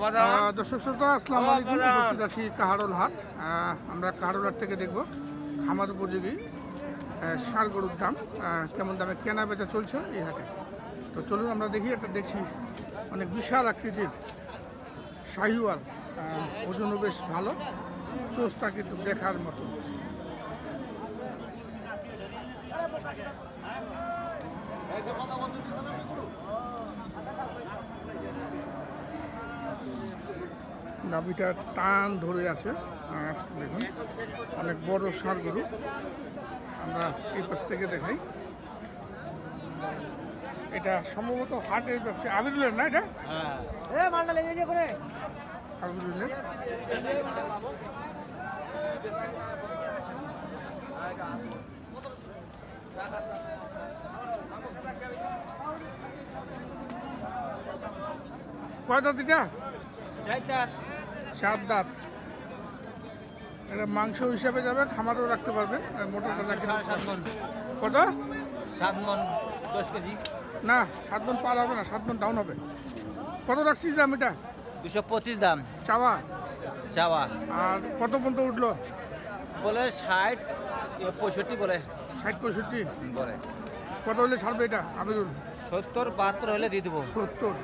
দর্শক শ্রোতা আসসালামু আলাইকুম। উপস্থিত আছি কাহারোল হাট। আমরা কাহারোল হাট থেকে দেখব খামার উপযোগী ষাঁড় গরুর দাম কেমন দামে কেনা বেচা চলছে এই হাটে। তো চলুন আমরা দেখি একটা দেখছি অনেক বিশাল আকৃতির শাহিওয়াল। ওজনও বেশ ভালো চোষটা কিন্তু দেখার মতো। নাভিটা টান ধরে আছে। আহ, দেখুন অনেক বড় ষাঁড় গরু। আমরা এই পাশ থেকে দেখাই। এটা সম্ভবত হাটের ব্যবসা। আবিরুলের না এটা? আবিরুলের। কয় দাঁত এটা? সাত দাঁত। এটা মাংস হিসাবে যাবে খামারও রাখতে পারবেন মোটর কত? সাত মন দশ কেজি। না সাত মন পার হবে না সাত মন ডাউন হবে। কত রাখছিস দাম এটা? দুশো পঁচিশ দাম। চাওয়া? চাওয়া। আর কত পর্যন্ত উঠল? বলে ষাট পঁয়ষট্টি বলে। ষাট পঁয়ষট্টি? বলে। কত হলে ছাড়বে এটা আবিরুল সত্তর বাহাত্তর হলে দিয়ে দেবো। সত্তর।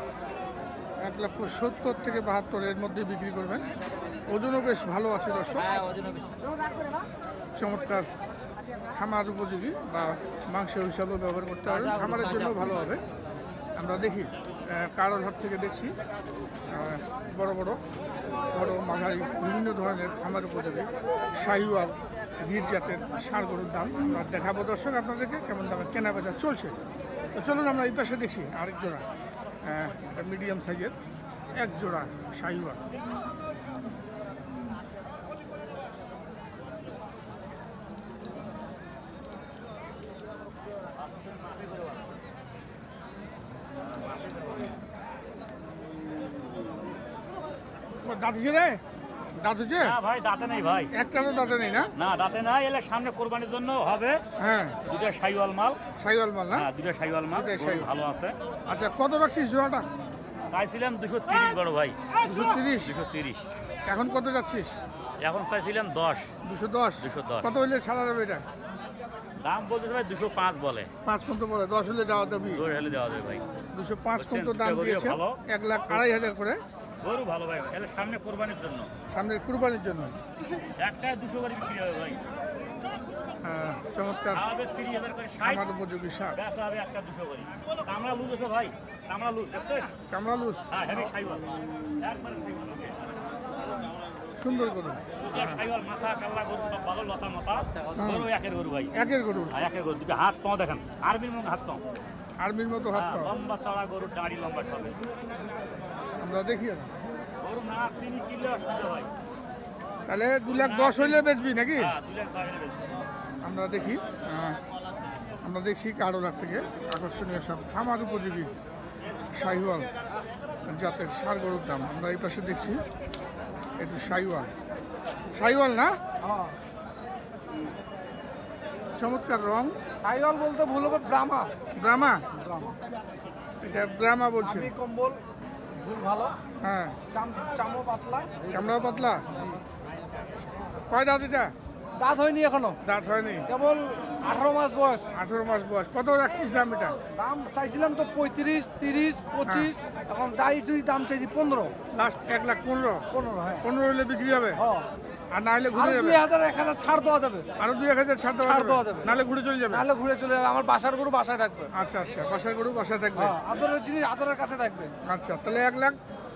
এক লক্ষ সত্তর থেকে বাহাত্তর এর মধ্যে বিক্রি করবেন। ওজনও বেশ ভালো আছে দর্শক। হ্যাঁ চমৎকার খামার উপযোগী বা মাংস হিসাবে ব্যবহার করতে পারবেন খামারের জন্য ভালো হবে। আমরা দেখি কারোর হাট থেকে দেখছি বড় বড় বড় মাঝারি বিভিন্ন ধরনের খামার উপযোগী। শাহিওয়াল গির জাতের ষাঁড় গরুর দাম আমরা দেখাবো। দর্শক আপনাদেরকে কেমন দামে কেনা বেচা চলছে? তো চলুন আমরা এই পাশে দেখি আরেক জোড়া। আহ, একটা মিডিয়াম সাইজের এক জোড়া শাহিওয়াল। দাঁত রে দাঁত হচ্ছে না ভাই দাঁতে নেই ভাই। একটারও দাঁতে নেই না? না দাঁতে নাই এলে সামনে কোরবানির জন্য হবে। হ্যাঁ। দুটা সাইওয়াল মাল। সাইওয়াল মাল না? হ্যাঁ দুটা সাইওয়াল মাল। ভালো আছে। আচ্ছা কত রাখছিস জোড়াটা? চাইছিলাম দুশো তিরিশ বড় ভাই। দুশো তিরিশ? দুশো তিরিশ। এখন কত যাচ্ছিস? এখন চাইছিলাম দশ। দুশো দশ? 210 কত হলে ছাড়া যাবে এটা? দাম বলতে ভাই দুশো পাঁচ বলে। পাঁচ কত বলে দশ হলে যাওয়া দেবি। দৌড় হেলে দেওয়া যাবে ভাই। দুশো পাঁচ কত দাম দিয়েছে। এক লাখ আড়াই হাজার করে। গরু ভালো ভাই এলে সামনে কোরবানির জন্য। সামনের কুরবানির জন্য। একটায় দুশো করে বিক্রি হবে ভাই। হ্যাঁ, চমৎকার। খাওয়াবে তিরিশ হাজার করে ষাট। উপযোগী শাক বেচা হবে একটা দুশো করে। কামড়া লুজ আছে ভাই কামড়া লুজ হ্যাঁ একবারে ওকে? সুন্দর গরু। মাথা কাল্লা গরু সব ভালো লতা মাথা। গরু একের গরু ভাই। একের গরু। আর একের গরু দুটো হাত পাও দেখেন। আর্মির মতো হাত পাও। আর্মির মতো হাত হ্যাঁ, পাও। লম্বা চড়া গরু দাড়ি লম্বা সবে। আমরা দেখি আর। গরু না চিনি কিনলে অসুবিধা হয়। তাহলে দু লাখ দশ হইলে বেচবি নাকি? হ্যাঁ আমরা দেখি আহ, আমরা দেখছি কারোলার থেকে আকর্ষণীয় সব খামার উপযোগী শাহিওয়াল জাতের সার গরুর দাম। আমরা এই পাশে দেখছি একটু শাহিওয়াল। শাহিওয়াল না? চমৎকার রং। সাইওয়াল বলতে ভুল হবে ব্রাহ্মা। ব্রাহ্মা? এটা ব্রাহ্মা বলছে। কম্বল ভুল ভালো। হ্যাঁ। চামড়া পাতলা। চামড়া পাতলা? কয় দাঁত এটা? দাঁত হয়নি এখনও। দাঁত হয়নি। কেবল আঠারো মাস বয়স। আঠেরো মাস বয়স। কত রাখছিস দাম এটা? দাম চাইছিলাম তো পঁয়ত্রিশ তিরিশ পঁচিশ। এখন দাই যদি দাম চাইছি পনেরো। লাস্ট এক লাখ পনেরো। পনেরো হ্যাঁ। পনেরো হলে বিক্রি হবে? হ্যাঁ আর না হলে ঘুরে যাবে। দুই হাজার এক হাজার ছাড় দেওয়া যাবে। আরও দুই এক হাজার ছাড় দেওয়া ছাড় দেওয়া যাবে। নাহলে ঘুরে চলে যাবে? নাহলে ঘুরে চলে যাবে। আমার বাসার গরু বাসায় থাকবে। আচ্ছা আচ্ছা। বাসার গরু বাসায় থাকবে? হ্যাঁ আদরের জিনিস আদরের কাছে থাকবে। আচ্ছা তাহলে এক লাখ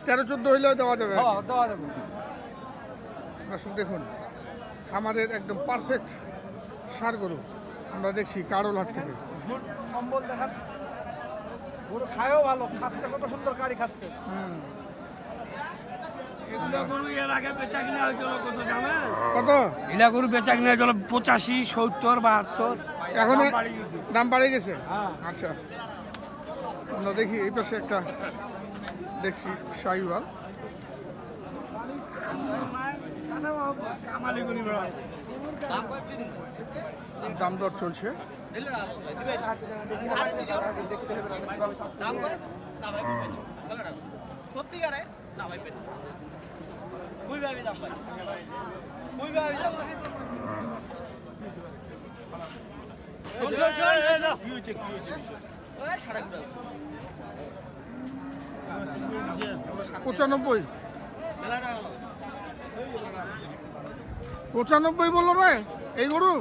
তেরো চোদ্দ হইলেও দেওয়া যাবে হ্যাঁ দেওয়া যাবে। দর্শক দেখুন। খামারের একদম পারফেক্ট সার গরু। আমরা দেখছি কারোল হাট থেকে। কম্বল দেখান। গরু খায়ও ভালো খাচ্ছে কত সুন্দর গাড়ি খাচ্ছে। হুম। এগুলো গরু এর আগে বেচা কিনা হয়েছিল কত জানেন গরু বেচা কিনা হয়েছিল পঁচাশি সত্তর বাহাত্তর। এখন দাম বাড়িয়ে গেছে। বাড়ে গেছে? হ্যাঁ। আচ্ছা। আমরা দেখি এই পাশে একটা দেখছি শাহিওয়াল কামালি করি বেড়ায় দাম দর চলছে পঁচানব্বই। পঁচানব্বই বলল রে এই গরু?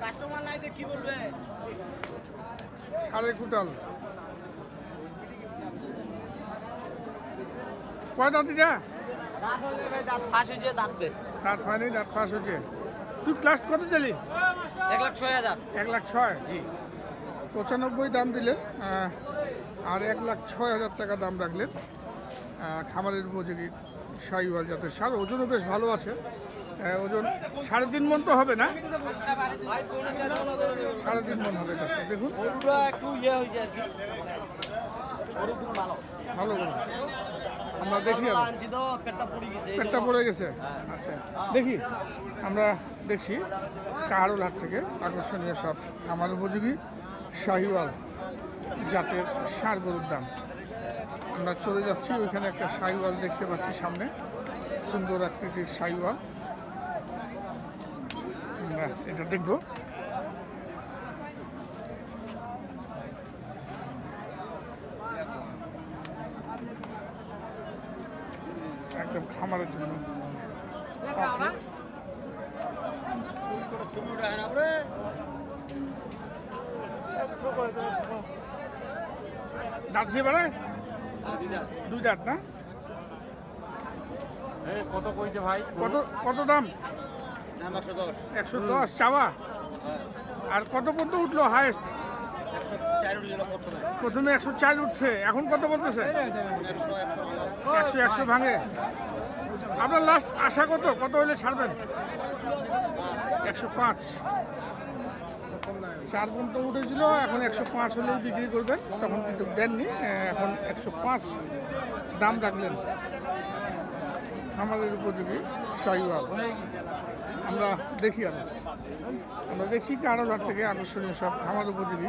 কাস্টমার নাই কি বলবে? সাড়ে কুটাল কয় দাঁত এটা? দাঁত ফাঁস হয়েছে দাঁত দাঁত হয়নি দাঁত ফাঁস হচ্ছে তুই ক্লাস কত চালি এক লাখ ছয় হাজার। এক লাখ ছয়? জি। পঁচানব্বই দাম দিলেন আর এক লাখ ছয় হাজার টাকা দাম রাখলেন। খামারের উপযোগী সাইওয়াল জাতের সার ওজনও বেশ ভালো আছে। ওজন সাড়ে তিন মন তো হবে না। সাড়ে তিন মন হবে দর্শক দেখুন। একটু ইয়ে হয়েছে আর কি। ভালো। আমরা দেখি পেটটা পুড়ে গেছে আচ্ছা। দেখি আমরা দেখছি কাহারোল হাট থেকে আকর্ষণীয় সব আমার উপযোগী শাহিওয়াল জাতের ষাঁড় গরুর দাম। আমরা চলে যাচ্ছি ওইখানে একটা শাহিওয়াল দেখতে পাচ্ছি সামনে। সুন্দর আকৃতির শাহিওয়াল। আমরা এটা দেখব একদম খামারের জন্য দাঁত বেড়ায় দুই দাঁত না কত কইছে ভাই কত কত দাম একশো দশ চাওয়া আর কত পর্যন্ত উঠল হায়েস্ট প্রথমে একশো চার উঠছে এখন কত বলতেছে একশো একশো ভাঙে আপনার লাস্ট আশা কত কত হলে ছাড়বেন একশো পাঁচ। চার পর্যন্ত উঠেছিল, এখন একশো পাঁচ হলেও বিক্রি করবেন। তখন কিন্তু দেননি এখন একশো পাঁচ। দাম রাখলেন আমাদের উপযোগী শাহিওয়াল। আমরা দেখি আর। আমরা দেখছি কারোর থেকে আকর্ষণীয় সব আমার উপযোগী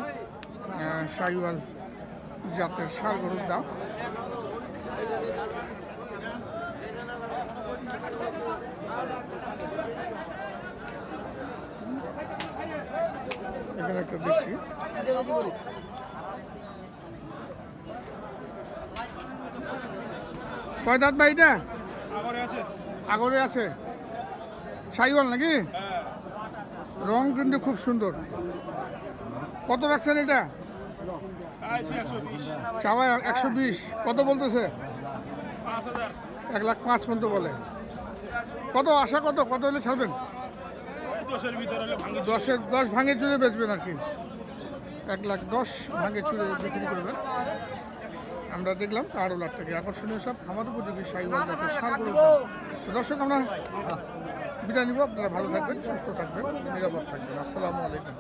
শাহিওয়াল জাতের সার গরুর দাম। এখানে একটা দেখছি কয় দাঁত ভাই এটা? আগরে আছে। সাইওয়াল নাকি? রং কিন্তু খুব সুন্দর। কত রাখছেন এটা? চাওয়া একশো বিশ। কত বলতেছে? এক লাখ পাঁচ পর্যন্ত বলে। কত? আশা কত? কত হলে ছাড়বেন? দশের দশ ভাঙে চুড়ে বেচবেন আর কি। এক লাখ দশ ভাঙে চুড়ে বিক্রি করবেন। আমরা দেখলাম আরও লাখ থেকে। আকর্ষণীয় সব খামার উপযোগী সারগুলো দর্শক আমরা বিদায় নিব। আপনারা ভালো থাকবেন সুস্থ থাকবেন নিরাপদ থাকবেন। আসসালামু আলাইকুম।